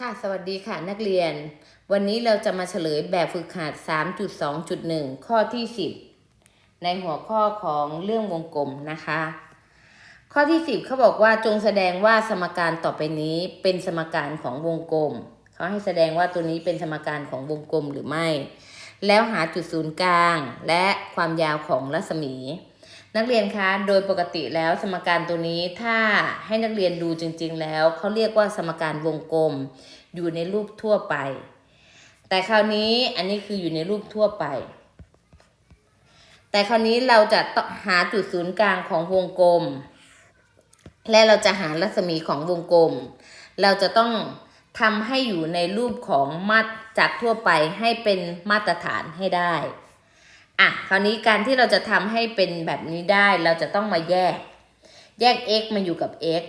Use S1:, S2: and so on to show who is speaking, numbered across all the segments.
S1: ค่ะ สวัสดีค่ะนักเรียน วันนี้เราจะมาเฉลยแบบฝึกหัด 3.2.1 ข้อที่ 10 ในหัวข้อของเรื่องวงกลมนะคะ ข้อที่ 10เขาบอกว่าจงแสดงว่าสมการต่อไปนี้เป็นสมการของวงกลม เขาให้แสดงว่าตัวนี้เป็นสมการของวงกลมหรือไม่ แล้วหาจุดศูนย์กลาง และความยาวของรัศมี นักเรียนคะ โดยปกติแล้วสมการตัวนี้ถ้าให้นักเรียนดูจริง ๆ แล้วเขาเรียกว่าสมการวงกลม อยู่ในรูปทั่วไป แต่คราวนี้อันนี้คืออยู่ในรูปทั่วไป แต่คราวนี้เราจะต้องหาจุดศูนย์กลางของวงกลม และเราจะหารัศมีของวงกลม เราจะต้องทำให้อยู่ในรูปของมาตรจากทั่วไปให้เป็นมาตรฐานให้ได้ อะคราวนี้การที่เราจะทำให้เป็นแบบนี้ได้เราจะต้องมาแยก แยก x มาอยู่กับ x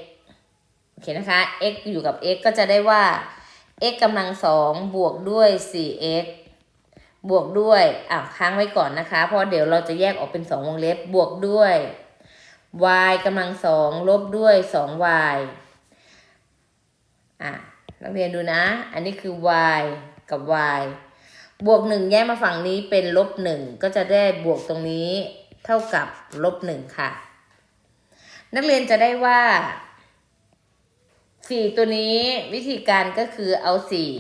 S1: โอเคนะคะ x อยู่กับ x ก็จะได้ว่า x กำลังสองบวกด้วย 4x บวกด้วยอะค้างไว้ก่อนนะคะ เพราะเดี๋ยวเราจะแยกออกเป็นสองวงเล็บบวกด้วย y กำลังสองลบด้วย 2y อะนักเรียนดูนะ อันนี้คือ y กับ y บวกหนึ่งแยกมาฝั่งนี้เป็นลบหนึ่งก็จะได้บวกตรงนี้เท่ากับลบหนึ่งค่ะ นักเรียนจะได้ว่าสี่ตัวนี้วิธีการก็คือเอาสี่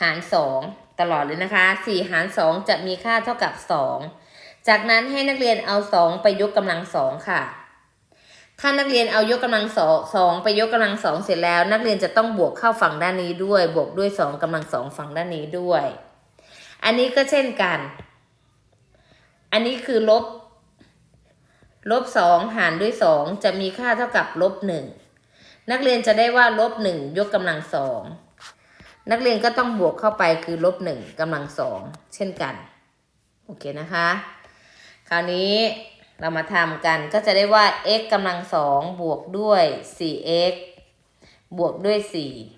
S1: หารสองตลอดเลยนะคะสี่หารสองจะมีค่าเท่ากับสองจากนั้นให้นักเรียนเอาสองไปยกกำลังสองค่ะ ถ้านักเรียนเอายกกำลังสองสองไปยกกำลังสองเสร็จแล้ว นักเรียนจะต้องบวกเข้าฝั่งด้านนี้ด้วย บวกด้วยสองกำลังสองฝั่งด้านนี้ด้วย อันนี้ก็เช่นกัน อันนี้คือลบ ลบสองหารด้วยสองจะมีค่าเท่ากับลบหนึ่งนักเรียนจะได้ว่าลบหนึ่งยกกำลังสองนักเรียนก็ต้องบวกเข้าไปคือลบหนึ่งกำลังสองเช่นกัน โอเคนะคะ คราวนี้ เรามาทำกันก็จะได้ว่า x กำลังสองบวกด้วย 4x บวกด้วย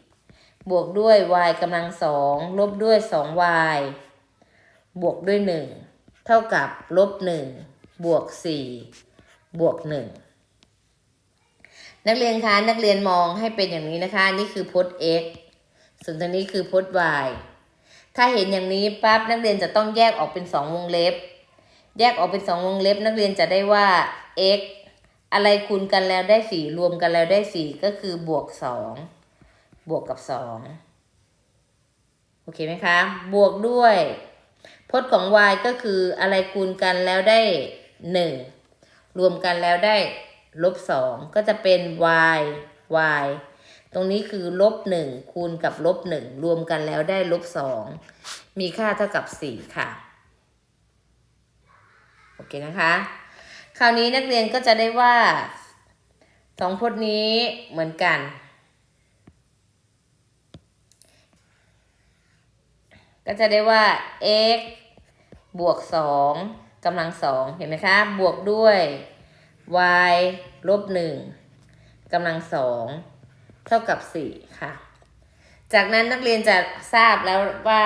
S1: 4 บวกด้วย y กำลังสองลบด้วย 2y บวกด้วย 1 เท่ากับลบ 1 บวก 4 บวก 1 นักเรียนคะนักเรียนมองให้เป็นอย่างนี้นะคะ นี่คือพจน์ x ส่วนตรงนี้คือพจน์ y ถ้าเห็นอย่างนี้ปั๊บนักเรียนจะต้องแยกออกเป็นสองวงเล็บ แยกออกเป็นสองวงเล็บนักเรียนจะได้ว่า x อะไรคูณกันแล้วได้สี่รวมกันแล้วได้สี่ก็คือบวกสองบวกกับสองโอเคไหมคะ บวกด้วย พจน์ของ y ก็คืออะไรคูณกันแล้วได้หนึ่งรวมกันแล้วได้ลบสองก็จะเป็น y y ตรงนี้คือลบหนึ่งคูณกับลบหนึ่งรวมกันแล้วได้ลบสองมีค่าเท่ากับสี่ค่ะ อเคนะคะ คราวนี้นักเรียนก็จะได้ว่าสองพจน์นี้เหมือนกัน ก็จะได้ว่า x บวกสองกำลังสองเห็นไหมคะ บวกด้วย y ลบหนึ่งกำลังสองเท่ากับสี่ค่ะ จากนั้นนักเรียนจะทราบแล้วว่า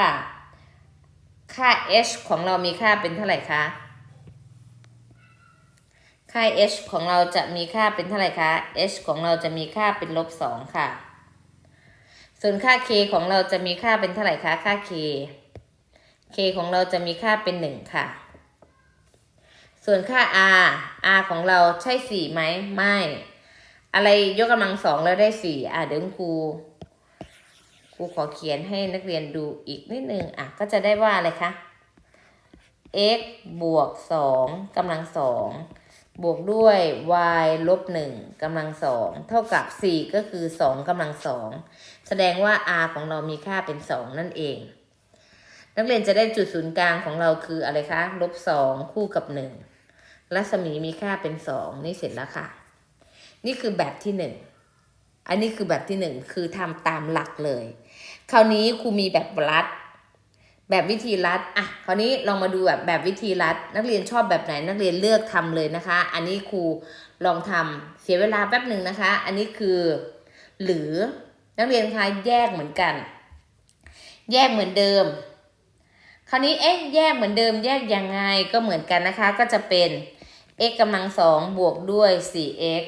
S1: ค่า h ของเรามีค่าเป็นเท่าไหร่คะ ค่า h ของเราจะมีค่าเป็นเท่าไหร่คะ h ของเราจะมีค่าเป็นลบสองค่ะ ส่วนค่า k ของเราจะมีค่าเป็นเท่าไหร่คะ ค่า k k ของเราจะมีค่าเป็นหนึ่งค่ะ ส่วนค่า r r ของเราใช่สี่ไหม ไม่ อะไรยกกำลังสองแล้วได้สี่อะเดี๋ยวคุณครูครูขอเขียนให้นักเรียนดูอีกนิดนึงอะก็จะได้ว่าอะไรคะ x บวกสองกำลังสอง บวกด้วย y ลบหนึ่งกำลังสองเท่ากับสี่ก็คือสองกำลังสองแสดงว่า r ของเรามีค่าเป็นสองนั่นเอง นักเรียนจะได้จุดศูนย์กลางของเราคืออะไรคะลบสองคู่กับหนึ่งรัศมีมีค่าเป็นสองนี่เสร็จแล้วค่ะ นี่คือแบบที่หนึ่งอันนี้คือแบบที่หนึ่งคือทำตามหลักเลย คราวนี้ครูมีแบบรัด แบบวิธีรัดอะคราวนี้ลองมาดูแบบแบบวิธีรัด นักเรียนชอบแบบไหนนักเรียนเลือกทำเลยนะคะ อันนี้ครูลองทำเสียเวลาแป๊บหนึ่งนะคะ อันนี้คือ หรือนักเรียนคะแยกเหมือนกัน แยกเหมือนเดิม คราวนี้เอ๊ะแยกเหมือนเดิม แยกยังไงก็เหมือนกันนะคะ ก็จะเป็น x กำลังสองบวกด้วย 4x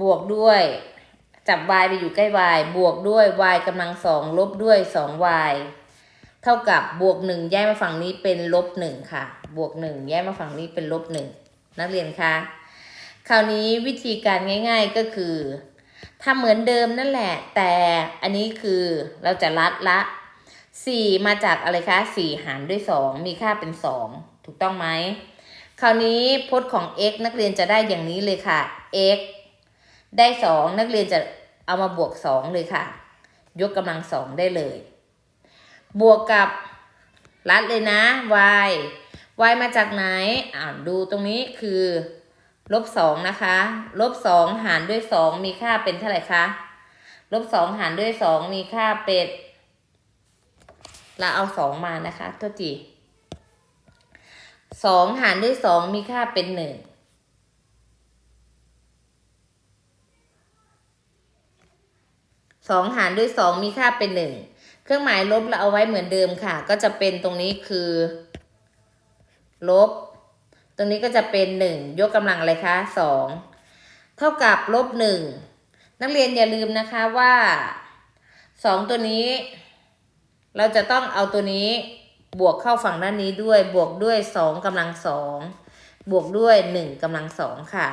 S1: บวกด้วยจับ y ไปอยู่ใกล้ y บวกด้วย y กำลังสองลบด้วย 2y เท่ากับบวกหนึ่งแยกมาฝั่งนี้เป็นลบหนึ่งค่ะ บวกหนึ่งแยกมาฝั่งนี้เป็นลบหนึ่งนักเรียนคะคราวนี้วิธีการง่าย ๆก็คือทำเหมือนเดิมนั่นแหละ แต่อันนี้คือเราจะลัดละสี่มาจากอะไรคะสี่หารด้วยสองมีค่าเป็นสองถูกต้องไหมคราวนี้พจน์ของ x นักเรียนจะได้อย่างนี้เลยค่ะ x ได้สองนักเรียนจะเอามาบวกสองเลยค่ะ ยกกำลังสองได้เลย บวกกับรัดเลยนะ y y มาจากไหนอ่าดูตรงนี้คือลบสองนะคะลบสองหารด้วยสองมีค่าเป็นเท่าไหร่คะลบสองหารด้วยสองมีค่าเป็นเราเอาสองมานะคะโทษทีสองหารด้วยสองมีค่าเป็นหนึ่งสองหารด้วยสองมีค่าเป็นหนึ่ง เครื่องหมายลบเราเอาไว้เหมือนเดิมค่ะ ก็จะเป็นตรงนี้คือ ลบ ตรงนี้ก็จะเป็นหนึ่งยกกำลังอะไรคะสองเท่ากับลบหนึ่งนักเรียนอย่าลืมนะคะว่าสองตัวนี้ เราจะต้องเอาตัวนี้บวกเข้าฝั่งด้านนี้ด้วย บวกด้วยสองกำลังสองบวกด้วยหนึ่งกำลังสองค่ะ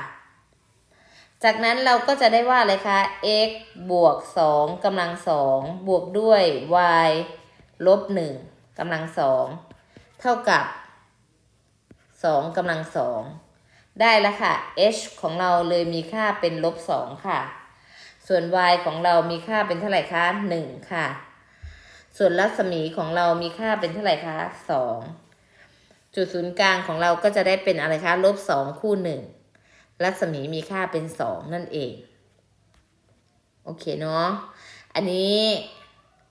S1: จากนั้นเราก็จะได้ว่าอะไรคะ x บวกสองกำลังสองบวกด้วย y ลบหนึ่งกำลังสองเท่ากับสองกำลังสองได้แล้วค่ะ h ของเราเลยมีค่าเป็นลบสองค่ะ ส่วน y ของเรามีค่าเป็นเท่าไหร่คะหนึ่งค่ะ ส่วนรัศมีของเรามีค่าเป็นเท่าไหร่คะสองจุดศูนย์กลางของเราก็จะได้เป็นอะไรคะลบสองคู่หนึ่ง รัศมีมีค่าเป็นสองนั่นเอง โอเคเนาะอันนี้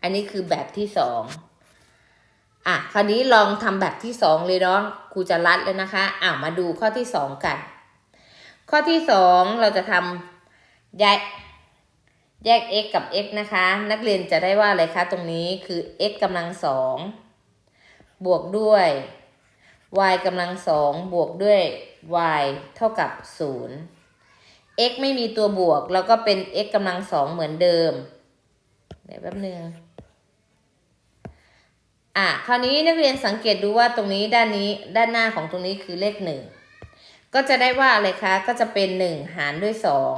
S1: อันนี้คือแบบที่สองอะคราวนี้ลองทำแบบที่สองเลยเนาะครูจะรัดเลยนะคะอะมาดูข้อที่สองกัน ข้อที่สองเราจะทำแยกแยก x กับ x นะคะ นักเรียนจะได้ว่าอะไรคะ ตรงนี้คือ x กำลังสองบวกด้วย y กำลังสองบวกด้วย y เท่ากับศูนย์ x ไม่มีตัวบวก แล้วก็เป็น x กำลังสองเหมือนเดิม เดี๋ยวแป๊บนึงอะคราวนี้นักเรียนสังเกตดูว่าตรงนี้ด้านนี้ด้านหน้าของตรงนี้คือเลขหนึ่งก็จะได้ว่าอะไรคะ ก็จะเป็นหนึ่งหารด้วยสอง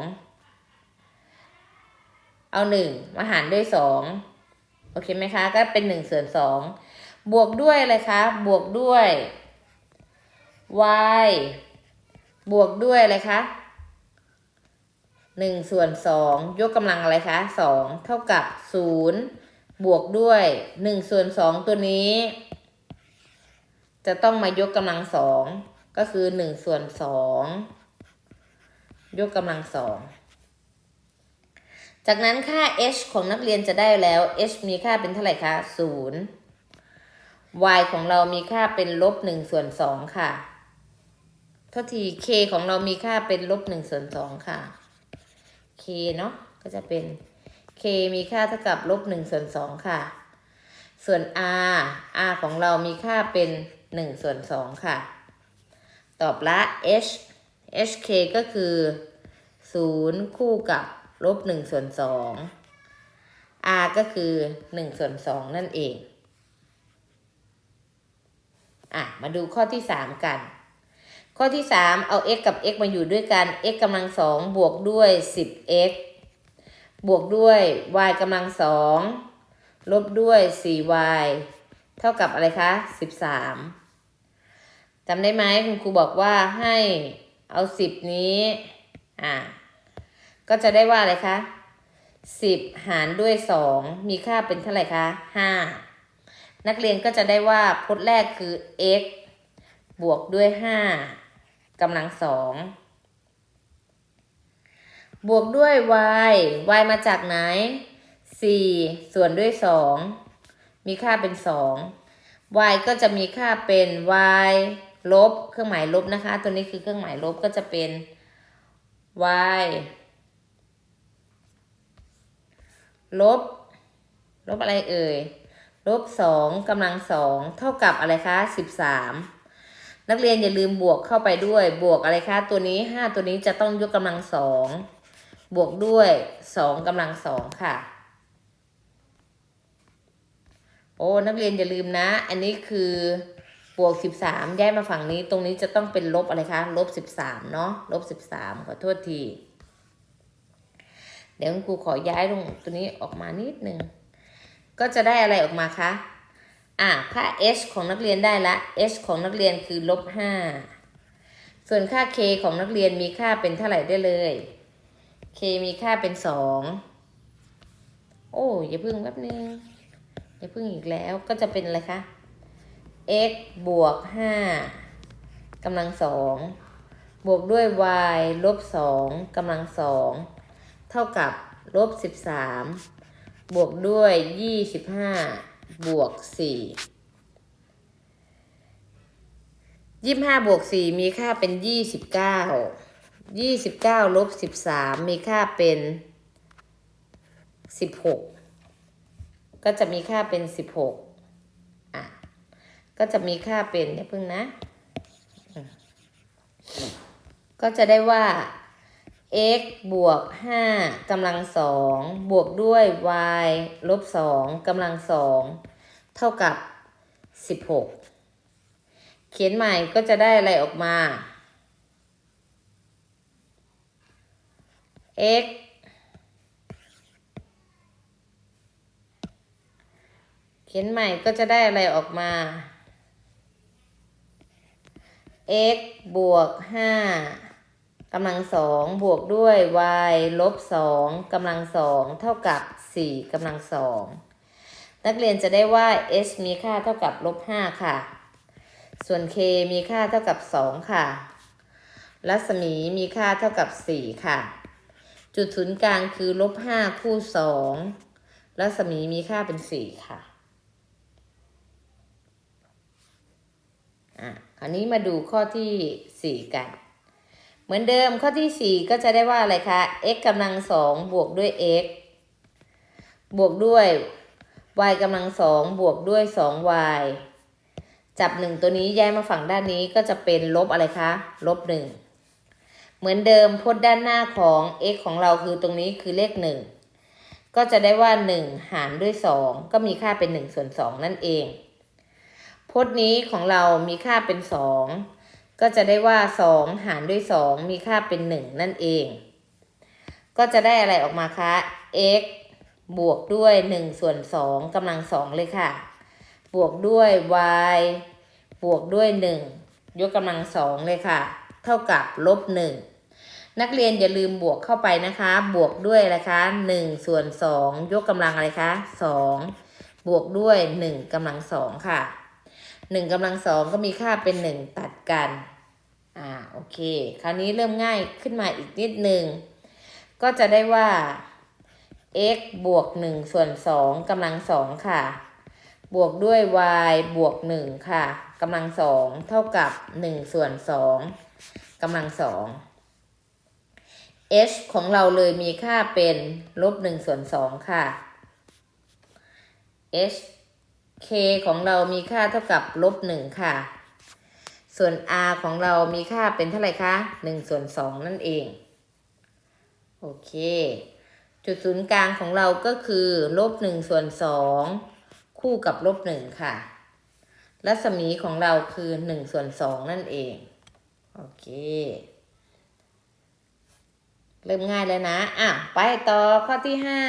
S1: เอาหนึ่งมาหารด้วยสองโอเคไหมคะ ก็เป็นหนึ่งส่วนสองบวกด้วยอะไรคะ บวกด้วย y บวกด้วยอะไรคะหนึ่งส่วนสองยกกำลังอะไรคะสองเท่ากับศูนย์บวกด้วยหนึ่งส่วนสองตัวนี้ จะต้องมายกกำลังสองก็คือหนึ่งส่วนสองยกกำลังสองจากนั้นค่า h ของนักเรียนจะได้แล้ว h มีค่าเป็นเท่าไหร่คะศูนย์ y ของเรามีค่าเป็นลบหนึ่งส่วนสองค่ะ ทษที k ของเรามีค่าเป็นลบหนึ่งส่วนสองค่ะ k เนาะก็จะเป็น k มีค่าเท่ากับลบหนึ่งส่วนสองค่ะ ส่วน r r ของเรามีค่าเป็นหนึ่งส่วนสองค่ะ ตอบละ h hk ก็คือศูนย์คู่กับลบหนึ่งส่วนสอง r ก็คือหนึ่งส่วนสองนั่นเอง อะ มาดูข้อที่สามกัน ข้อที่สามเอา x กับ x มาอยู่ด้วยกัน x กำลังสองบวกด้วยสิบ x บวกด้วย y กำลังสองลบด้วยสี่ y เท่ากับอะไรคะสิบสามจำได้ไหมคุณครูบอกว่าให้เอาสิบนี้ อะก็จะได้ว่าอะไรคะสิบหารด้วยสองมีค่าเป็นเท่าไหร่คะห้านักเรียนก็จะได้ว่าพจน์แรกคือ x บวกด้วยห้า กำลังสองบวกด้วย y y มาจากไหนสี่ส่วนด้วยสองมีค่าเป็นสอง y ก็จะมีค่าเป็น y ลบ เครื่องหมายลบนะคะ ตัวนี้คือเครื่องหมายลบก็จะเป็น y ลบ ลบอะไรเอ่ย ลบสองกำลังสองเท่ากับอะไรคะสิบสาม นักเรียนอย่าลืมบวกเข้าไปด้วย บวกอะไรคะ ตัวนี้ห้าตัวนี้จะต้องยกกำลังสองบวกด้วยสองกำลังสองค่ะ โอ้นักเรียนอย่าลืมนะ อันนี้คือบวกสิบสามย้ายมาฝั่งนี้ตรงนี้จะต้องเป็นลบอะไรคะลบสิบสามเนาะลบสิบสามขอโทษที เดี๋ยวคุณครูขอย้ายตรงตัวนี้ออกมานิดนึงก็จะได้อะไรออกมาคะ อะค่า h ของนักเรียนได้ละ h ของนักเรียนคือลบห้าส่วนค่า k ของนักเรียนมีค่าเป็นเท่าไหร่ได้เลย k มีค่าเป็นสองโอ้อย่าพึ่งแป๊บนึงอย่าพึ่งอีกแล้วก็จะเป็นอะไรคะ x บวกห้ากำลังสองบวกด้วย y ลบสองกำลังสองเท่ากับลบสิบสามบวกด้วยยี่สิบห้า บวกสี่ยี่ห้าบวกสี่มีค่าเป็นยี่สิบเก้ายี่สิบเก้าลบสิบสามมีค่าเป็นสิบหกก็จะมีค่าเป็นสิบหกอะ ก็จะมีค่าเป็นเนี่ยพึ่งนะ ก็จะได้ว่า x บวกห้ากำลังสองบวกด้วย y ลบสองกำลังสองเท่ากับสิบหกเขียนใหม่ก็จะได้อะไรออกมา x เขียนใหม่ก็จะได้อะไรออกมา x บวกห้า กำลังสองบวกด้วย y ลบสองกำลังสองเท่ากับสี่กำลังสองนักเรียนจะได้ว่า h มีค่าเท่ากับลบห้าค่ะ ส่วน k มีค่าเท่ากับสองค่ะ รัศมีมีค่าเท่ากับสี่ค่ะ จุดศูนย์กลางคือลบห้าคู่สองรัศมีมีค่าเป็นสี่ค่ะอะ คราวนี้มาดูข้อที่สี่กัน เหมือนเดิมข้อที่สี่ก็จะได้ว่าอะไรคะ x กำลังสองบวกด้วย x บวกด้วย y กำลังสองบวกด้วยสอง y จับหนึ่งตัวนี้ย้ายมาฝั่งด้านนี้ก็จะเป็นลบอะไรคะลบหนึ่งเหมือนเดิมพจน์ด้านหน้าของ x ของเราคือตรงนี้คือเลขหนึ่งก็จะได้ว่าหนึ่งหารด้วยสองก็มีค่าเป็นหนึ่งส่วนสองนั่นเองพจน์นี้ของเรามีค่าเป็นสอง ก็จะได้ว่าสองหารด้วยสองมีค่าเป็นหนึ่งนั่นเอง ก็จะได้อะไรออกมาคะ x บวกด้วยหนึ่งส่วนสองกำลังสองเลยค่ะ บวกด้วย y บวกด้วยหนึ่งยกกำลังสองเลยค่ะ เท่ากับลบหนึ่งนักเรียนอย่าลืมบวกเข้าไปนะคะ บวกด้วยอะไรคะหนึ่งส่วนสองยกกำลังอะไรคะสองบวกด้วยหนึ่งกำลังสองค่ะ หนึ่งกำลังสองก็มีค่าเป็นหนึ่งตัดกัน อ่าโอเค คราวนี้เริ่มง่ายขึ้นมาอีกนิดหนึ่งก็จะได้ว่า x บวกหนึ่งส่วนสองกำลังสองค่ะ บวกด้วย y บวกหนึ่งค่ะกำลังสองเท่ากับหนึ่งส่วนสองกำลังสอง h ของเราเลยมีค่าเป็นลบหนึ่งส่วนสองค่ะ h k ของเรามีค่าเท่ากับลบหนึ่งค่ะ ส่วน r ของเรามีค่าเป็นเท่าไหร่คะหนึ่งส่วนสองนั่นเอง โอเค จุดศูนย์กลางของเราก็คือลบหนึ่งส่วนสองคู่กับลบหนึ่งค่ะ รัศมีของเราคือหนึ่งส่วนสองนั่นเอง โอเค เริ่มง่ายแล้วนะอะไปต่อข้อที่ห้า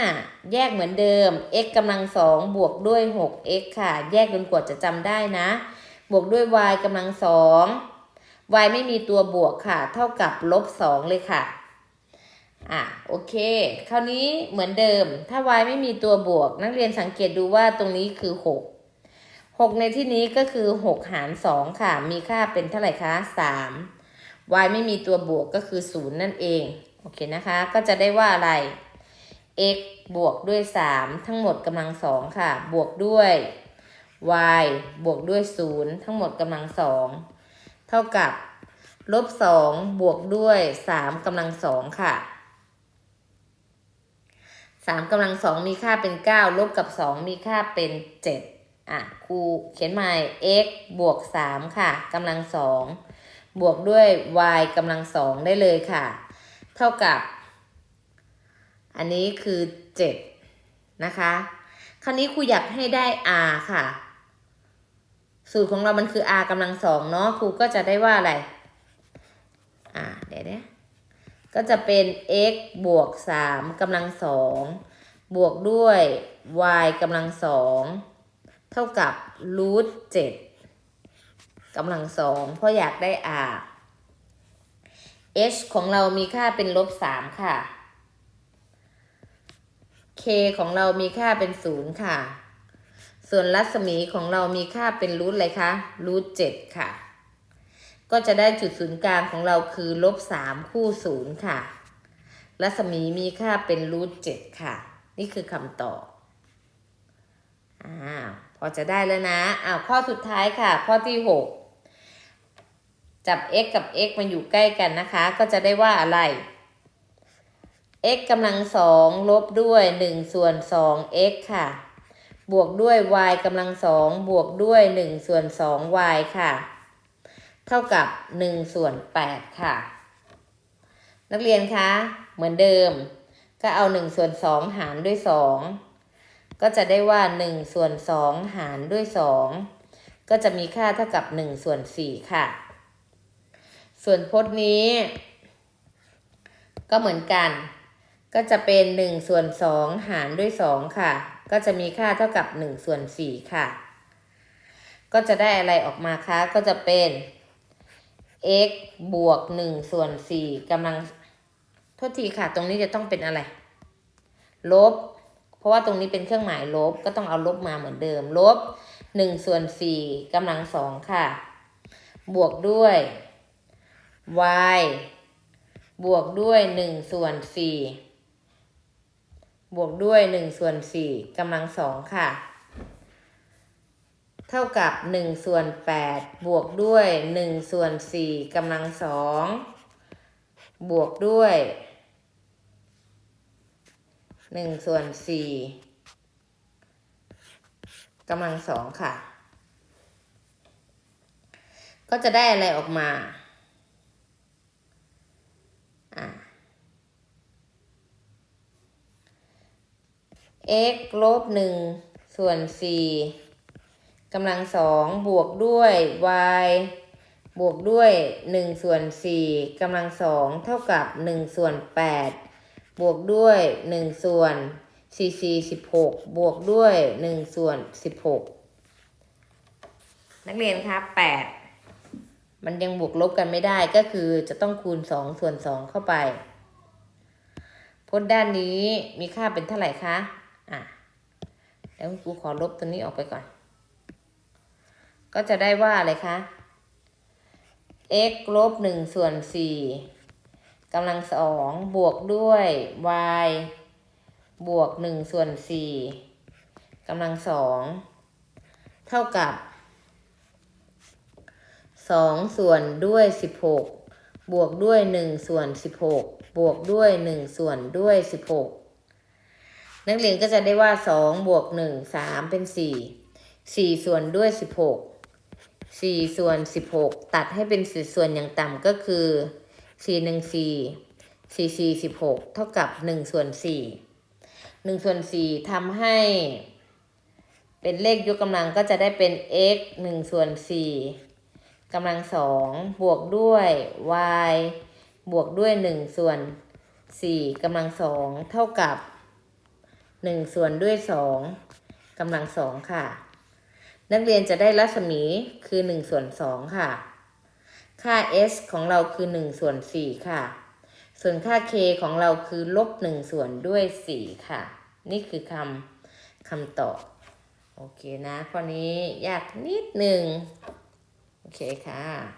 S1: แยกเหมือนเดิม x กำลังสองบวกด้วย 6x ค่ะ แยกจนกว่าจะจำได้นะ บวกด้วย y กำลังสอง y ไม่มีตัวบวกค่ะ เท่ากับลบสองเลยค่ะ อะโอเค คราวนี้เหมือนเดิม ถ้า y ไม่มีตัวบวก นักเรียนสังเกตดูว่าตรงนี้คือ 6 6 ในที่นี้ก็คือ 6 หาร 2 ค่ะ มีค่าเป็นเท่าไหร่คะ 3 y ไม่มีตัวบวกก็คือ 0 นั่นเอง อเคนะคะ ก็จะได้ว่าอะไร x บวกด้วย 3 ทั้งหมดกำลัง2ค่ะ บวกด้วย y บวกด้วย 0 ทั้งหมดกำลัง2เท่ากับลบ2บวกด้วย3กำลัง2ค่ะ3กำลัง2มีค่าเป็น9ลบกับ2มีค่าเป็น7อะครูเขียนใหม่ x บวก3ค่ะกำลัง2บวกด้วย y กำลัง2ได้เลยค่ะ เท่ากับ อันนี้คือเจ็ดนะคะ คราวนี้ครูอยากให้ได้ r ค่ะ สูตรของเรามันคือ r กำลังสองเนาะครูก็จะได้ว่าอะไร อ่าเดี๋ยวนะก็จะเป็น x บวกสามกำลังสองบวกด้วย y กำลังสองเท่ากับรูทเจ็ดกำลังสองเพราะอยากได้ r h ของเรามีค่าเป็นลบสามค่ะ k ของเรามีค่าเป็นศูนย์ค่ะ ส่วนรัศมีของเรามีค่าเป็นรูทอะไรคะรูทเจ็ดค่ะ ก็จะได้จุดศูนย์กลางของเราคือลบสามคู่ศูนย์ค่ะ รัศมีมีค่าเป็นรูทเจ็ดค่ะ นี่คือคำตอบอ่าพอจะได้แล้วนะอ้าวข้อสุดท้ายค่ะ ข้อที่หก จับ x กับ x มันอยู่ใกล้กันนะคะ ก็จะได้ว่าอะไร x กำลังสองลบด้วยหนึ่งส่วนสอง x ค่ะ บวกด้วย y กำลังสองบวกด้วยหนึ่งส่วนสอง y ค่ะ เท่ากับหนึ่งส่วนแปดค่ะ นักเรียนคะ เหมือนเดิม ก็เอาหนึ่งส่วนสองหารด้วยสองก็จะได้ว่าหนึ่งส่วนสองหารด้วยสองก็จะมีค่าเท่ากับหนึ่งส่วนสี่ค่ะ ส่วนพจน์นี้ ก็เหมือนกัน ก็จะเป็นหนึ่งส่วนสองหารด้วยสองค่ะ ก็จะมีค่าเท่ากับหนึ่งส่วนสี่ค่ะ ก็จะได้อะไรออกมาคะ ก็จะเป็น x บวกหนึ่งส่วนสี่กำลังโทษทีค่ะ ตรงนี้จะต้องเป็นอะไร ลบ เพราะว่าตรงนี้เป็นเครื่องหมายลบ ก็ต้องเอาลบมาเหมือนเดิม ลบหนึ่งส่วนสี่กำลังสองค่ะ บวกด้วย y บวกด้วยหนึ่งส่วนสี่บวกด้วยหนึ่งส่วนสี่กำลังสองค่ะ เท่ากับหนึ่งส่วนแปดบวกด้วยหนึ่งส่วนสี่กำลังสองบวกด้วยหนึ่งส่วนสี่กำลังสองค่ะ ก็จะได้อะไรออกมา x ลบหนึ่งส่วนสี่กำลังสองบวกด้วย y บวกด้วยหนึ่งส่วนสี่กำลังสองเท่ากับหนึ่งส่วนแปดบวกด้วยหนึ่งส่วนสี่สี่สิบหกบวกด้วยหนึ่งส่วนสิบหกนักเรียนคะแปด มันยังบวกลบกันไม่ได้ก็คือจะต้องคูณสองส่วนสองเข้าไปพจน์ด้านนี้มีค่าเป็นเท่าไหร่คะอะแล้วครูขอลบตัวนี้ออกไปก่อน ก็จะได้ว่าอะไรคะ x ลบหนึ่งส่วนสี่กำลังสองบวกด้วย y บวกหนึ่งส่วนสี่กำลังสองเท่ากับ สองส่วนด้วยสิบหกบวกด้วยหนึ่งส่วนสิบหกบวกด้วยหนึ่งส่วนด้วยสิบหกนักเรียนก็จะได้ว่าสองบวกหนึ่งสามเป็นสี่สี่ส่วนด้วยสิบหกสี่ส่วนสิบหกตัดให้เป็นสี่ส่วนอย่างต่ำก็คือสี่หนึ่งสี่สี่สี่สิบหกเท่ากับหนึ่งส่วนสี่หนึ่งส่วนสี่ทำให้ เป็นเลขยกกำลังก็จะได้เป็น x หนึ่งส่วนสี่ กำลังสองบวกด้วย y บวกด้วยหนึ่งส่วนสี่กำลังสองเท่ากับหนึ่งส่วนด้วยสองกำลังสองค่ะ นักเรียนจะได้รัศมีคือหนึ่งส่วนสองค่ะ ค่า s ของเราคือหนึ่งส่วนสี่ค่ะ ส่วนค่า k ของเราคือลบหนึ่งส่วนด้วยสี่ค่ะ นี่คือคำคำตอบ โอเคนะข้อนี้ยากนิดหนึ่ง โอเคค่ะ